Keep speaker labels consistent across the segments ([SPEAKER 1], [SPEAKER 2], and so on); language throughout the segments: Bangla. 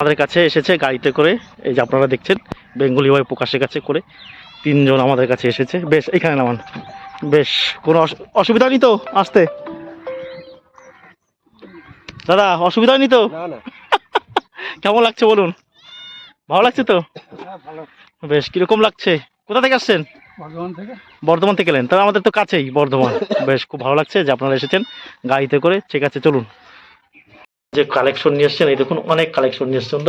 [SPEAKER 1] আমাদের কাছে এসেছে গাড়িতে করে এই যে আপনারা দেখছেন বেঙ্গলি ভাই প্রকাশের কাছে করে তিনজন আমাদের কাছে এসেছে বেশ এখানে নামান বেশ কোনো অসুবিধা নেই তো আসতে দাদা অসুবিধা নেই তো কেমন লাগছে বলুন ভালো লাগছে তো হ্যাঁ, বেশ কিরকম লাগছে কোথা থেকে আসছেন বর্ধমান থেকে এলেন তাহলে আমাদের তো কাছেই বর্ধমান বেশ খুব ভালো লাগছে যে আপনারা এসেছেন গাড়িতে করে ঠিক আছে চলুন যে কালেকশন নিয়ে এসছেন এই দেখুন অনেক কালেকশন নিয়ে এসছেন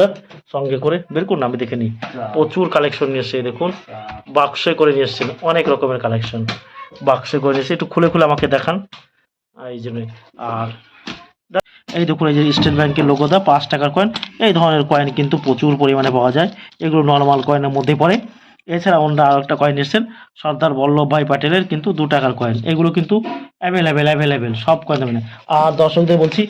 [SPEAKER 1] সঙ্গে করে বের করুন আমি দেখে নিই আচ্ছা। প্রচুর কালেকশন নিয়ে এসছে এই দেখুন বাক্সে আচ্ছা। করে নিয়ে এসছেন অনেক রকমের কালেকশন বাক্সে করে এসে একটু খুলে খুলে আমাকে দেখান এই জন্য আর এই দেখুন এই যে স্টেট ব্যাংকের লোক দা পাঁচ টাকার কয়েন এই ধরনের কয়েন কিন্তু প্রচুর পরিমাণে পাওয়া যায় এগুলো নর্মাল কয়েনের মধ্যে পড়ে এছাড়া অন্য আরও একটা কয়েন এসছেন সর্দার বল্লভভাই প্যাটেলের কিন্তু দু টাকার কয়েন এগুলো কিন্তু অ্যাভেলেবেল অ্যাভেলেবেল সব কয়েন আর দর্শকদের বলছি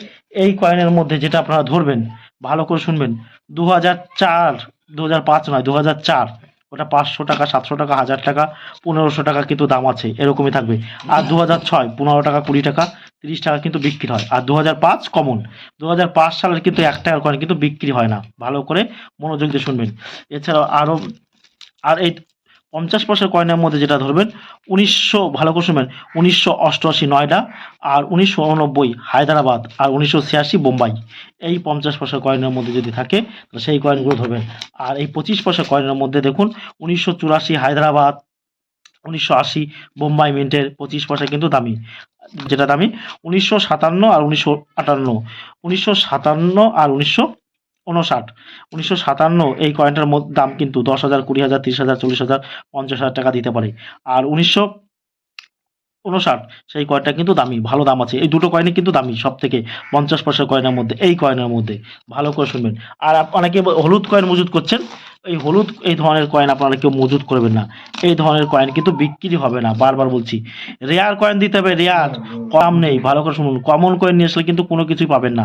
[SPEAKER 1] এই কয়েনের মধ্যে যেটা আপনারা ধরবেন ভালো করে শুনবেন দু হাজার চার দু হাজার পাঁচ নয় দু হাজার চার ওটা পাঁচশো টাকা সাতশো টাকা হাজার টাকা পনেরোশো টাকা কিন্তু দাম আছে এরকমই থাকবে আর দু হাজার ছয় পনেরো টাকা কুড়ি টাকা তিরিশ টাকা কিন্তু বিক্রি হয় আর দু হাজার পাঁচ কমন দু হাজার পাঁচ সালের কিন্তু এক টাকার কয়েন কিন্তু বিক্রি হয় না ভালো করে মনোযোগ দিয়ে শুনবেন এছাড়াও আরও আর এই পঞ্চাশ পয়সার কয়েনের মধ্যে যেটা ধরবেন উনিশশো ভালো করে শুনবেন উনিশশো অষ্টআশি নয়ডা আর উনিশশো উননব্বই হায়দ্রাবাদ আর উনিশশো ছিয়াশি বোম্বাই এই পঞ্চাশ পয়সার কয়েনের মধ্যে যদি থাকে তাহলে সেই কয়েনগুলো ধরবেন আর এই পঁচিশ পয়সা কয়েনের মধ্যে দেখুন উনিশশো চুরাশি হায়দ্রাবাদ উনিশশো আশি বোম্বাই মিন্টের পঁচিশ পয়সা কিন্তু দামি যেটা দামি উনিশশো সাতান্ন আর উনিশশো আটান্ন উনিশশো সাতান্ন আর উনিশশো উনষাট উনিশশো সাতান্ন এই কয়েনটার দাম কিন্তু দশ হাজার কুড়ি হাজার তিরিশ হাজার চল্লিশ হাজার পঞ্চাশ হাজার টাকা দিতে পারে আর উনিশশো উনষাট সেই কয়েনটা কিন্তু দামি ভালো দাম আছে এই দুটো কয়েনই কিন্তু দামি সব থেকে পঞ্চাশ পয়সা কয়েনের মধ্যে এই কয়েনের মধ্যে ভালো করে শুনবেন আর অনেকে হলুদ কয়েন মজুত করছেন এই হলুদ এই ধরনের কয়েন আপনারা কেউ মজুত করবেন না এই ধরনের কয়েন কিন্তু বিক্রি হবে না বারবার বলছি রেয়ার কয়েন দিতে হবে রেয়ার কম নেই ভালো করে শুনুন কমন কয়েন নিয়ে আসলে কিন্তু কোনো কিছুই পাবেন না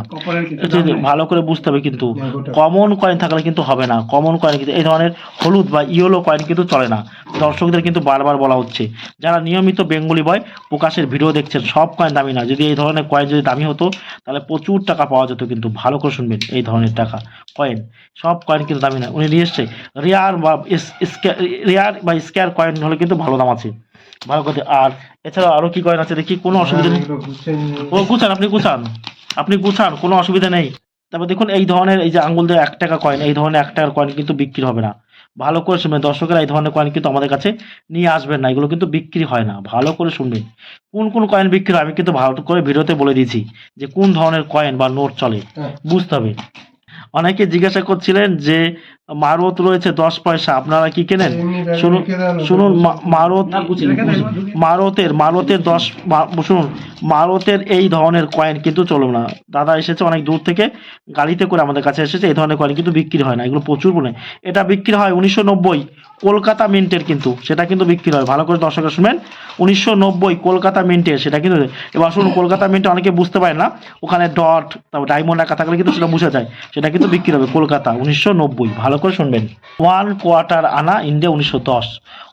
[SPEAKER 1] ভালো করে বুঝতে হবে কিন্তু কমন কয়েন থাকলে কিন্তু হবে না কমন কয়েন কিন্তু এই ধরনের হলুদ বা ইয়েলো কয়েন কিন্তু চলে না দর্শকদের কিন্তু বারবার বলা হচ্ছে যারা নিয়মিত বেঙ্গলি বয় প্রকাশের ভিডিও দেখছেন সব কয়েন দামি না যদি এই ধরনের কয়েন যদি দামি হতো তাহলে প্রচুর টাকা পাওয়া যেত কিন্তু ভালো করে শুনবেন এই ধরনের টাকা কয়েন সব কয়েন কিন্তু দামি না উনি নিয়ে এসছে রেয়ার বা রেয়ার বা স্কেয়ার কয়েন হলে কিন্তু ভালো দাম আছে ভালো কথা আর এছাড়া আরও কি কয়েন আছে দেখি কোনো অসুবিধা নেই ও গুছান আপনি গুছান আপনি গুছান কোনো অসুবিধা নেই তারপর দেখুন এই ধরনের এই যে আঙ্গুল দিয়ে এক টাকা কয়েন এই ধরনের এক টাকার কয়েন কিন্তু বিক্রি হবে না ভালো করে শুনবেন দর্শকেরা এই ধরনের কয়েন কিন্তু আমাদের কাছে নিয়ে আসবেন না এগুলো কিন্তু বিক্রি হয় না ভালো করে শুনবেন কোন কোন কয়েন বিক্রি হয় আমি কিন্তু ভালো করে ভিডিওতে বলে দিয়েছি যে কোন ধরনের কয়েন বা নোট চলে হ্যাঁ। বুঝতে হবে অনেকে জিজ্ঞাসা করছিলেন যে মারুত রয়েছে দশ পয়সা আপনারা কি কেনেন শুনুন শুনুন মারুত মারুতের মারুতের দশ শুনুন মারুতের এই ধরনের কয়েন কিন্তু চলো না দাদা এসেছে অনেক দূর থেকে গাড়িতে করে আমাদের কাছে এসেছে এই ধরনের কয়েন কিন্তু বিক্রি হয় না এগুলো প্রচুর বলে এটা বিক্রি হয় উনিশশো নব্বই কলকাতা মিন্টের কিন্তু সেটা কিন্তু বিক্রি হয় ভালো করে দর্শকরা শুনবেন উনিশশো নব্বই কলকাতা মিন্টের সেটা কিন্তু এবার শুনুন কলকাতা মিন্টে অনেকে বুঝতে পারে না ওখানে ডট তারপর ডায়মন্ড একা থাকলে কিন্তু সেটা বুঝা যায় সেটা কিন্তু বিক্রি হবে কলকাতা উনিশশো নব্বই ভালো ভালো করে শুনবেন ওয়ান কোয়ার্টার আনা ইন্ডিয়া উনিশশো দশ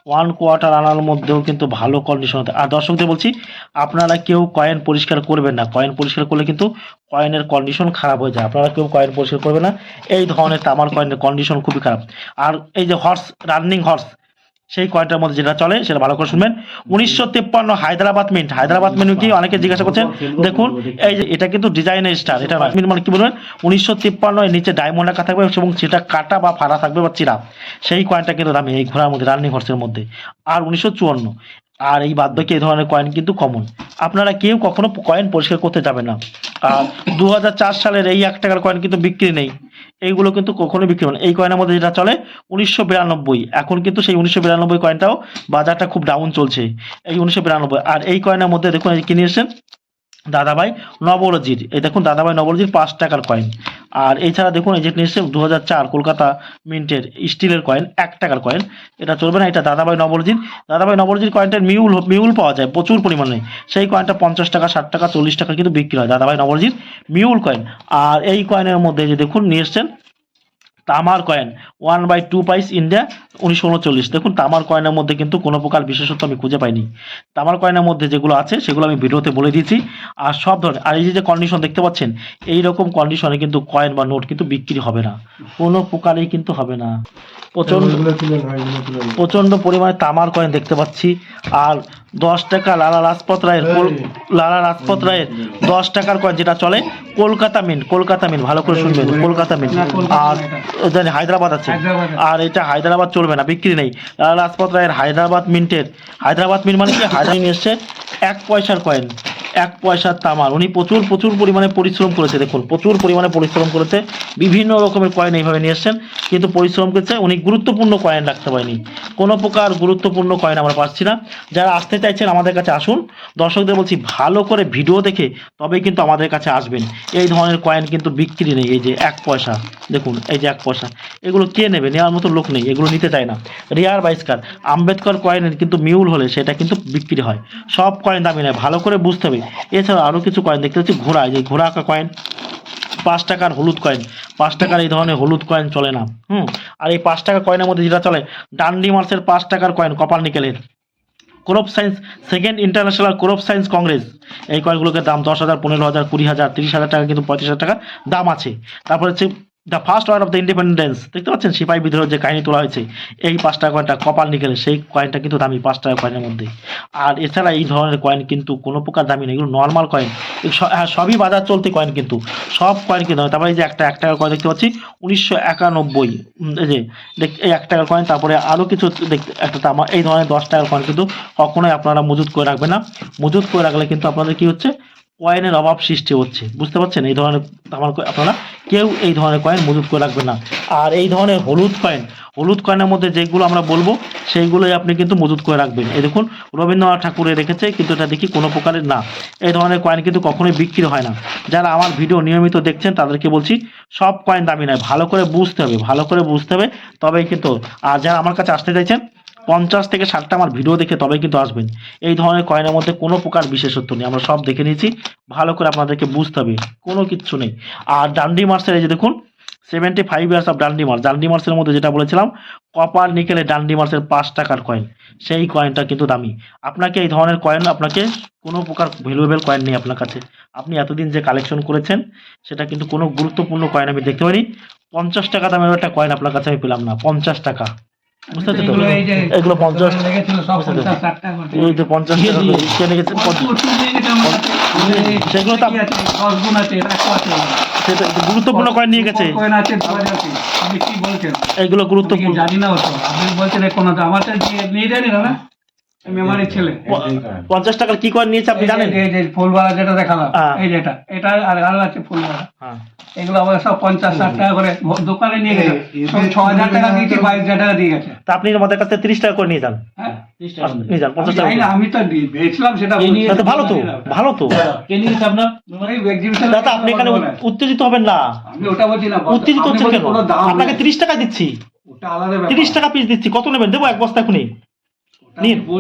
[SPEAKER 1] ওয়ান কোয়ার্টার আনার মধ্যেও কিন্তু ভালো কন্ডিশন আর দর্শকদের বলছি আপনারা কেউ কয়েন পরিষ্কার করবেন না কয়েন পরিষ্কার করলে কিন্তু কয়েনের কন্ডিশন খারাপ হয়ে যায় আপনারা কেউ কয়েন পরিষ্কার করবেন না এই ধরনের তামার কয়েনের কন্ডিশন খুবই খারাপ আর এই যে হর্স রানিং হর্স সেই কয়টার মধ্যে যেটা চলে সেটা ভালো করে শুনবেন উনিশশো তেপ্পান্ন হায়দ্রাবাদ মিন্ট হায়দ্রাবাদ মিন্ট কি অনেকে জিজ্ঞাসা করছেন দেখুন এই যে এটা কিন্তু ডিজাইনের স্টার এটা মিন্ট মানে কি বলবেন উনিশশো তেপ্পান্ন এর নিচে ডায়মন্ড রাখা থাকবে এবং সেটা কাটা বা ফাড়া থাকবে বা চিরা সেই কয়েনটা কিন্তু দামি এই ঘোড়ার মধ্যে রানিং হর্সের মধ্যে আর উনিশশো চুয়ান্ন আর এই বাদ বাকি এই ধরনের কয়েন কিন্তু কমন আপনারা কেউ কখনো কয়েন পরিষ্কার করতে যাবে না আর দু সালের এই এক টাকার কয়েন কিন্তু বিক্রি নেই এইগুলো কিন্তু কখনোই বিক্রি হবে না এই কয়েনের মধ্যে যেটা চলে উনিশশো বিরানব্বই এখন কিন্তু সেই উনিশশো বিরানব্বই কয়েনটাও বাজারটা খুব ডাউন চলছে এই উনিশশো বিরানব্বই আর এই কয়েনের মধ্যে দেখুন কিনে এসেছেন দাদাভাই নবরজির এই দেখুন দাদাভাই নবরজির পাঁচ টাকার কয়েন আর এছাড়া দেখুন এই যে নিশ্চয় দু কলকাতা মিন্টের স্টিলের কয়েন এক টাকার কয়েন এটা চলবে না এটা দাদাভাই নবরজিন দাদাভাই নবরজির কয়েনটার মিউল মিউল পাওয়া যায় প্রচুর পরিমাণে সেই কয়েনটা পঞ্চাশ টাকা ষাট টাকা চল্লিশ টাকা কিন্তু বিক্রি হয় দাদাভাই নবরজির মিউল কয়েন আর এই কয়েনের মধ্যে যে দেখুন নিয়ে এসছেন তামার coin one by two pice India উনিশশো উনচল্লিশ দেখুন তামার কয়েনের মধ্যে কিন্তু কোনো প্রকার বিশেষত্ব আমি খুঁজে পাইনি তামার কয়েনের মধ্যে যেগুলো আছে সেগুলো আমি ভিডিওতে বলে দিয়েছি আর সব ধরনের আর এই যে কন্ডিশন দেখতে পাচ্ছেন এই রকম কন্ডিশনে কিন্তু কয়েন বা নোট কিন্তু বিক্রি হবে না কোনো প্রকারেই কিন্তু হবে না প্রচন্ড প্রচণ্ড পরিমাণে তামার কয়েন দেখতে পাচ্ছি আর দশ টাকা লালা লাজপত রায়ের লালা রাজপথ রায়ের দশ টাকার কয়েন যেটা চলে কলকাতা মিন্ট কলকাতা মিন্ট ভালো করে শুনবেন কলকাতা মিন্ট আর হায়দ্রাবাদ আছে আর এটা হায়দ্রাবাদ চলবে না বিক্রি নেই লাল রাজপথ রায়ের হায়দ্রাবাদ মিন্টের হায়দ্রাবাদ মিন্ট মানে কি হায়দ্রাবাদ এসছে এক পয়সার কয়েন এক পয়সার তামার উনি প্রচুর প্রচুর পরিমাণে পরিশ্রম করেছে দেখুন প্রচুর পরিমাণে পরিশ্রম করেছে বিভিন্ন রকমের কয়েন এইভাবে নিয়ে এসছেন কিন্তু পরিশ্রম করেছে উনি গুরুত্বপূর্ণ কয়েন রাখতে পারেনি কোনো প্রকার গুরুত্বপূর্ণ কয়েন আমরা পাচ্ছি না যারা আসতে চাইছেন আমাদের কাছে আসুন দর্শকদের বলছি ভালো করে ভিডিও দেখে তবে কিন্তু আমাদের কাছে আসবেন এই ধরনের কয়েন কিন্তু বিক্রি নেই এই যে এক পয়সা দেখুন এই যে এক পয়সা এগুলো কে নেবে নেওয়ার মতো লোক নেই এগুলো নিতে চায় না রেয়ার বাইস্কার আম্বেদকর কয়েনের কিন্তু মিউল হলে সেটা কিন্তু বিক্রি হয় সব কয়েন দামি নেয় ভালো করে বুঝতে হবে এছাড়া আরও কিছু কয়েন দেখতে পাচ্ছি ঘোড়া যে ঘোড়া আঁকা কয়েন পাঁচ টাকার হলুদ কয়েন পাঁচ টাকার এই ধরনের হলুদ কয়েন চলে না হুম আর এই পাঁচ টাকা কয়েনের মধ্যে যেটা চলে ডান্ডি মার্সের পাঁচ টাকার কয়েন কপাল নিকেলের crop science second international crop science congress এই কয়েনগুলোকে দাম দশ হাজার পনেরো হাজার কুড়ি হাজার তিরিশ হাজার টাকা কিন্তু পঁয়ত্রিশ হাজার টাকা দাম আছে তারপর হচ্ছে the first war of the independence দেখতে পাচ্ছেন সিপাহী বিদ্রোহ যে কাহিনী তোলা হয়েছে এই পাঁচ টাকা কয়েনটা কপাল নিকেলে সেই কয়েনটা কিন্তু দামি পাঁচ টাকা কয়েনের মধ্যে আর এছাড়া এই ধরনের কয়েন কিন্তু কোনো প্রকার দামি নেই এগুলো নর্মাল কয়েন হ্যাঁ সবই বাজার চলতি কয়েন কিন্তু সব কয়েন কিন্তু তারপরে যে একটা এক টাকার কয়েন দেখতে পাচ্ছি উনিশশো একানব্বই যে এই এক টাকার কয়েন তারপরে আরও কিছু দেখতে একটা তামা এই ধরনের দশ টাকার কয়েন কিন্তু কখনোই আপনারা মজুত করে রাখবে না মজুত করে রাখলে কিন্তু আপনাদের কী হচ্ছে কয়েনের অভাব সৃষ্টি হচ্ছে বুঝতে পারছেন এই ধরনের আমার আপনারা কেউ এই ধরনের কয়েন মজুত করে রাখবেন না আর এই ধরনের হলুদ কয়েন হলুদ কয়েনের মধ্যে যেগুলো আমরা বলবো সেইগুলোই আপনি কিন্তু মজুত করে রাখবেন এই দেখুন রবীন্দ্রনাথ ঠাকুরে রেখেছে কিন্তু এটা দেখি কোনো প্রকারের না এই ধরনের কয়েন কিন্তু কখনোই বিক্রি হয় না যারা আমার ভিডিও নিয়মিত দেখছেন তাদেরকে বলছি সব কয়েন দামি নয় ভালো করে বুঝতে হবে ভালো করে বুঝতে হবে তবেই কিন্তু আর যারা আমার কাছে আসতে চাইছেন পঞ্চাশ থেকে ষাটটা আমার ভিডিও দেখে তবে কিন্তু আসবেন এই ধরনের কয়েনের মধ্যে কোনো প্রকার বিশেষত্ব নেই আমরা সব দেখে নিয়েছি ভালো করে আপনাদেরকে বুঝতে হবে কোনো কিচ্ছু নেই আর ডান্ডি মার্সের এই যে দেখুন seventy five years of Dandi march Dandi মার্সের মধ্যে যেটা বলেছিলাম কপার নিকেলে ডান্ডি মার্সের পাঁচ টাকার কয়েন সেই কয়েনটা কিন্তু দামি আপনাকে এই ধরনের কয়েন আপনাকে কোনো প্রকার ভ্যালুয়েবল কয়েন নেই আপনার কাছে আপনি এতদিন যে কালেকশন করেছেন সেটা কিন্তু কোনো গুরুত্বপূর্ণ কয়েন আমি দেখতে পারি পঞ্চাশ টাকা দামের একটা কয়েন আপনার কাছে আমি পেলাম না পঞ্চাশ টাকা গেছে গুরুত্বপূর্ণ কয়েন নিয়ে গেছে জানি না আপনি বলছেন আমার নিয়ে জানি না মেমারি ছেলে পঞ্চাশ টাকার কি করে নিয়েছে আপনি জানেন এই যে ফুলবালা যেটা দেখালাম এই যেটা এটা আর আরো আছে ফুলবালা হ্যাঁ। এগুলো আবার সব পঞ্চাশ ষাট টাকা করে দোকানে নিয়ে গেছে ছ হাজার টাকা দিয়েছে বাইশ হাজার টাকা দিয়ে গেছে তা আপনি আমাদের কাছে ত্রিশ টাকা করে নিয়ে যান হ্যাঁ। টাকা আমি তো ভালো তো ভালো তো দাদা হ্যাঁ, আপনি এখানে উত্তেজিত হবেন না উত্তেজিত আপনাকে তিরিশ টাকা দিচ্ছি তিরিশ টাকা পিস দিচ্ছি কত নেবেন দেবো এক বস্তা এখনই